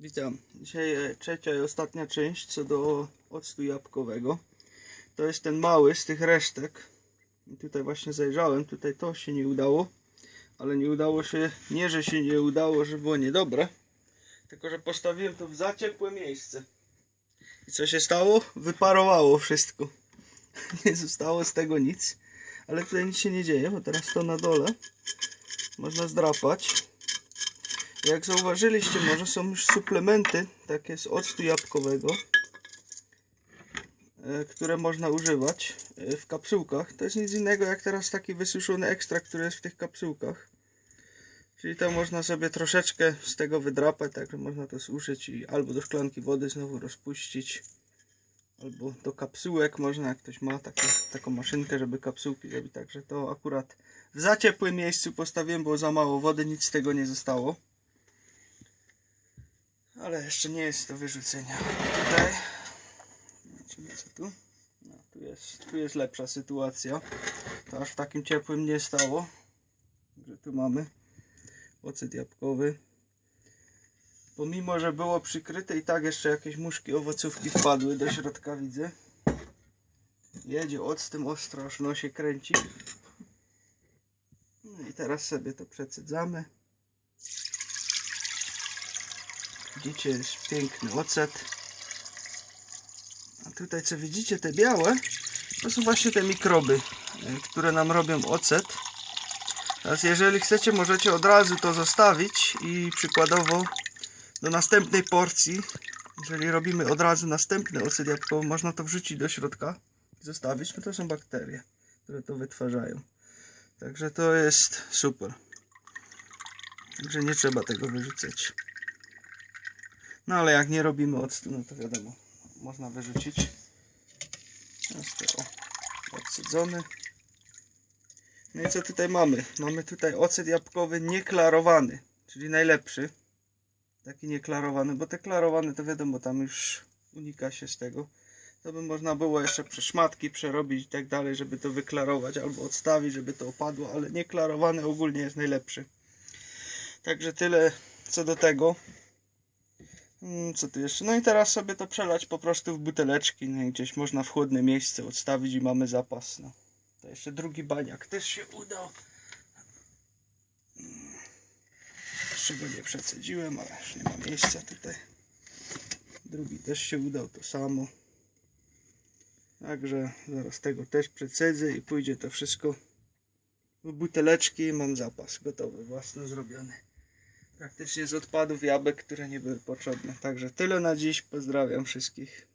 Witam. Dzisiaj e, trzecia i ostatnia część co do octu jabłkowego. To jest ten mały z tych resztek. I tutaj właśnie zajrzałem, tutaj to się nie udało. Ale nie udało się, nie że się nie udało, że było niedobre. Tylko, że postawiłem to w zaciekłe miejsce. I co się stało? Wyparowało wszystko. Nie zostało z tego nic. Ale tutaj nic się nie dzieje, bo teraz to na dole można zdrapać. Jak zauważyliście, może są już suplementy takie z octu jabłkowego, e, które można używać e, w kapsułkach. To jest nic innego jak teraz taki wysuszony ekstrakt, który jest w tych kapsułkach. Czyli to można sobie troszeczkę z tego wydrapać, tak że można to suszyć i albo do szklanki wody znowu rozpuścić, albo do kapsułek można, jak ktoś ma takie, taką maszynkę, żeby kapsułki robić. Także to akurat w za ciepłym miejscu postawiłem, było za mało wody, nic z tego nie zostało. Ale jeszcze nie jest do wyrzucenia. Tutaj. Zobaczymy co tu. No, tu, jest, tu jest lepsza sytuacja. To aż w takim ciepłym nie stało. Że tu mamy ocet jabłkowy. Pomimo, że było przykryte i tak jeszcze jakieś muszki owocówki wpadły do środka widzę. Jedzie octem ostro, aż no się kręci. No i teraz sobie to przecedzamy. Widzicie, jest piękny ocet. A tutaj co widzicie, te białe, to są właśnie te mikroby, e, które nam robią ocet. Teraz jeżeli chcecie, możecie od razu to zostawić i przykładowo do następnej porcji, jeżeli robimy od razu następny ocet jabłkowy, można to wrzucić do środka i zostawić, no to są bakterie, które to wytwarzają. Także to jest super. Także nie trzeba tego wyrzucać. No ale jak nie robimy octu, no to wiadomo, można wyrzucić. Jest o, odcedzony. No i co tutaj mamy? Mamy tutaj ocet jabłkowy nieklarowany, czyli najlepszy. Taki nieklarowany, bo te klarowane to wiadomo, tam już unika się z tego. To by można było jeszcze przeszmatki przerobić i tak dalej, żeby to wyklarować albo odstawić, żeby to opadło, ale nieklarowany ogólnie jest najlepszy. Także tyle co do tego. Mm, Co tu jeszcze? No i teraz sobie to przelać po prostu w buteleczki. No i gdzieś można w chłodne miejsce odstawić i mamy zapas. No. To jeszcze drugi baniak też się udał. Mm. Jeszcze go nie przecedziłem, ale już nie ma miejsca tutaj. Drugi też się udał, to samo. Także zaraz tego też przecedzę i pójdzie to wszystko w buteleczki i mam zapas gotowy, własno zrobiony praktycznie z odpadów jabłek, które nie były potrzebne. Także tyle na dziś. Pozdrawiam wszystkich.